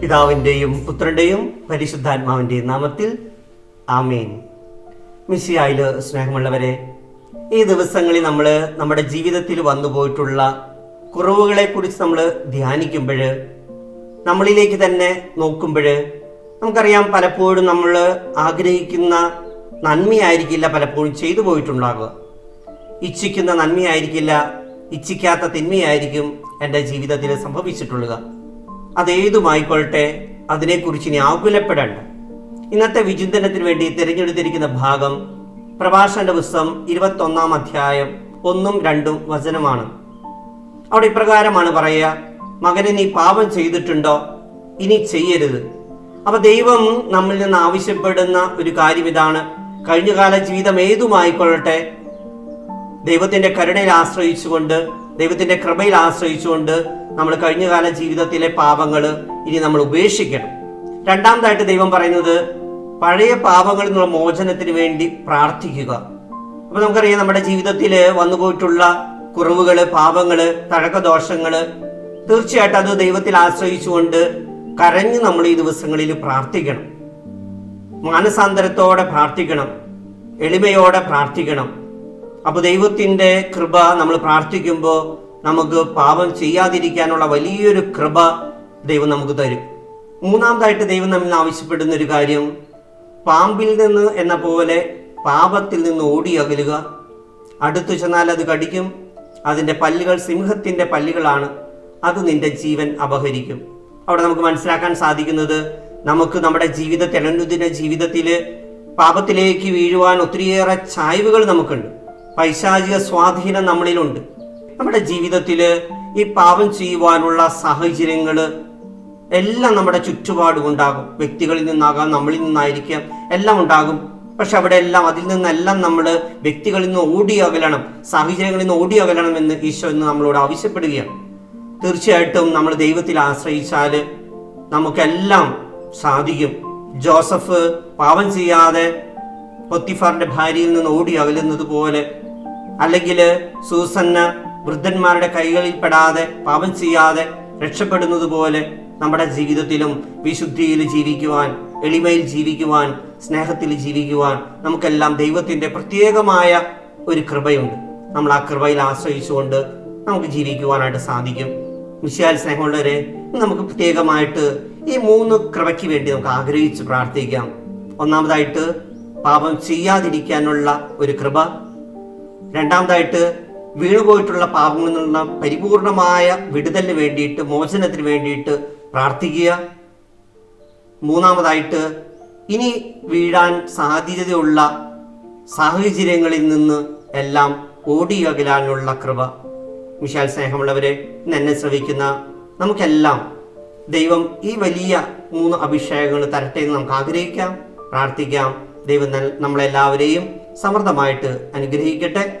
പിതാവിന്റെയും പുത്രന്റെയും പരിശുദ്ധാത്മാവിന്റെയും നാമത്തിൽ ആമേൻ. മിസ്സിയായി സ്നേഹമുള്ളവരെ ഈ ദിവസങ്ങളിൽ നമ്മൾ നമ്മുടെ ജീവിതത്തിൽ വന്നു പോയിട്ടുള്ള കുറവുകളെക്കുറിച്ച് നമ്മൾ ധ്യാനിക്കുമ്പോൾ നമ്മളിലേക്ക് തന്നെ നോക്കുമ്പോൾ നമുക്കറിയാം പലപ്പോഴും നമ്മൾ ആഗ്രഹിക്കുന്ന നന്മയായിരിക്കില്ല പലപ്പോഴും ചെയ്തു പോയിട്ടുണ്ടാകുക ഇച്ഛിക്കുന്ന നന്മയായിരിക്കില്ല ഇച്ഛിക്കാത്ത തിന്മയായിരിക്കും എന്റെ ജീവിതത്തിൽ സംഭവിച്ചിട്ടുള്ളത്. അതേതുമായിക്കൊള്ളട്ടെ അതിനെക്കുറിച്ച് ഇനി ആകുലപ്പെടേണ്ട. ഇന്നത്തെ വിചിന്തനത്തിന് വേണ്ടി തിരഞ്ഞെടുത്തിരിക്കുന്ന ഭാഗം പ്രഭാഷണ പുസ്തകം ഇരുപത്തൊന്നാം അധ്യായം ഒന്നും രണ്ടും വചനമാണ്. അവിടെ ഇപ്രകാരമാണ് പറയുക മകനെ നീ പാപം ചെയ്തിട്ടുണ്ടോ? ഇനി ചെയ്യരുത്. അപ്പൊ ദൈവം നമ്മിൽ നിന്ന് ആവശ്യപ്പെടുന്ന ഒരു കാര്യം ഇതാണ്. കഴിഞ്ഞകാല ജീവിതം ഏതുമായിക്കൊള്ളട്ടെ? ദൈവത്തിന്റെ കരുണയിൽ ആശ്രയിച്ചുകൊണ്ട് ദൈവത്തിന്റെ കൃപയിൽ ആശ്രയിച്ചുകൊണ്ട് നമ്മൾ കഴിഞ്ഞകാല ജീവിതത്തിലെ പാപങ്ങൾ ഇനി നമ്മൾ ഉപേക്ഷിക്കണം. രണ്ടാമതായിട്ട് ദൈവം പറയുന്നത് പഴയ പാപങ്ങളിൽ നിന്നുള്ള മോചനത്തിന് വേണ്ടി പ്രാർത്ഥിക്കുക. അപ്പൊ നമുക്കറിയാം നമ്മുടെ ജീവിതത്തിൽ വന്നുപോയിട്ടുള്ള കുറവുകൾ പാപങ്ങൾ തഴക്കദോഷങ്ങൾ തീർച്ചയായിട്ടും അത് ദൈവത്തിൽ ആശ്രയിച്ചുകൊണ്ട് കരഞ്ഞ് നമ്മൾ ഈ ദിവസങ്ങളിൽ പ്രാർത്ഥിക്കണം. മാനസാന്തരത്തോടെ പ്രാർത്ഥിക്കണം. എളിമയോടെ പ്രാർത്ഥിക്കണം. അപ്പോൾ ദൈവത്തിന്റെ കൃപ നമ്മൾ പ്രാർത്ഥിക്കുമ്പോൾ നമുക്ക് പാപം ചെയ്യാതിരിക്കാനുള്ള വലിയൊരു കൃപ ദൈവം നമുക്ക് തരും. മൂന്നാമതായിട്ട് ദൈവം നമ്മിൽ ആവശ്യപ്പെടുന്ന ഒരു കാര്യം പാമ്പിൽ നിന്ന് എന്ന പോലെ പാപത്തിൽ നിന്ന് ഓടി അകലുക. അടുത്തു ചെന്നാൽ അത് കടിക്കും. അതിന്റെ പല്ലുകൾ സിംഹത്തിന്റെ പല്ലുകളാണ്. അത് നിന്റെ ജീവൻ അപഹരിക്കും. അവിടെ നമുക്ക് മനസ്സിലാക്കാൻ സാധിക്കുന്നത് നമുക്ക് നമ്മുടെ ജീവിതത്തിൽ അനുദിന ജീവിതത്തിൽ പാപത്തിലേക്ക് വീഴുവാൻ ഒത്തിരിയേറെ ചായ്വുകൾ നമുക്കുണ്ട്. പൈശാചിക സ്വാധീനം നമ്മളിലുണ്ട്. നമ്മുടെ ജീവിതത്തിൽ ഈ പാപം ചെയ്യുവാനുള്ള സാഹചര്യങ്ങൾ എല്ലാം നമ്മുടെ ചുറ്റുപാടും ഉണ്ടാകും. വ്യക്തികളിൽ നിന്നാകാം നമ്മളിൽ നിന്നായിരിക്കാം എല്ലാം ഉണ്ടാകും. പക്ഷെ അവിടെ എല്ലാം അതിൽ നിന്നെല്ലാം നമ്മൾ വ്യക്തികളിൽ നിന്ന് ഓടി അകലണം സാഹചര്യങ്ങളിൽ നിന്ന് ഓടി അകലണം എന്ന് ഈശോ ഇന്ന് നമ്മളോട് ആവശ്യപ്പെടുകയാണ്. തീർച്ചയായിട്ടും നമ്മൾ ദൈവത്തിൽ ആശ്രയിച്ചാൽ നമുക്കെല്ലാം സാധിക്കും. ജോസഫ് പാപം ചെയ്യാതെ പൊത്തിഫാറിന്റെ ഭാര്യയിൽ നിന്ന് ഓടി അകലുന്നത് പോലെ അല്ലെങ്കിൽ സൂസന്ന വൃദ്ധന്മാരുടെ കൈകളിൽ പെടാതെ പാപം ചെയ്യാതെ രക്ഷപ്പെടുന്നത് പോലെ നമ്മുടെ ജീവിതത്തിലും വിശുദ്ധിയിൽ ജീവിക്കുവാൻ എളിമയിൽ ജീവിക്കുവാൻ സ്നേഹത്തിൽ ജീവിക്കുവാൻ നമുക്കെല്ലാം ദൈവത്തിന്റെ പ്രത്യേകമായ ഒരു കൃപയുണ്ട്. നമ്മൾ ആ കൃപയിൽ ആശ്രയിച്ചുകൊണ്ട് നമുക്ക് ജീവിക്കുവാനായിട്ട് സാധിക്കും. മിശാൽ സ്നേഹമുള്ളവരെ നമുക്ക് പ്രത്യേകമായിട്ട് ഈ മൂന്ന് കൃപയ്ക്ക് വേണ്ടി നമുക്ക് ആഗ്രഹിച്ച് പ്രാർത്ഥിക്കാം. ഒന്നാമതായിട്ട് പാപം ചെയ്യാതിരിക്കാനുള്ള ഒരു കൃപ. രണ്ടാമതായിട്ട് വീണുപോയിട്ടുള്ള പാപങ്ങളിൽ നിന്നുള്ള പരിപൂർണമായ വിടുതലിന് വേണ്ടിയിട്ട് മോചനത്തിന് വേണ്ടിയിട്ട് പ്രാർത്ഥിക്കുക. മൂന്നാമതായിട്ട് ഇനി വീഴാൻ സാധ്യതയുള്ള സാഹചര്യങ്ങളിൽ നിന്ന് എല്ലാം ഓടിയകലാനുള്ള കൃപ. വിശാൽ സ്നേഹമുള്ളവരെ എന്നെ ശ്രവിക്കുന്ന നമുക്കെല്ലാം ദൈവം ഈ വലിയ മൂന്ന് അഭിഷേകങ്ങൾ തരട്ടെ എന്ന് നമുക്ക് ആഗ്രഹിക്കാം പ്രാർത്ഥിക്കാം. ദൈവം നമ്മളെല്ലാവരെയും സമൃദ്ധമായിട്ട് അനുഗ്രഹിക്കട്ടെ.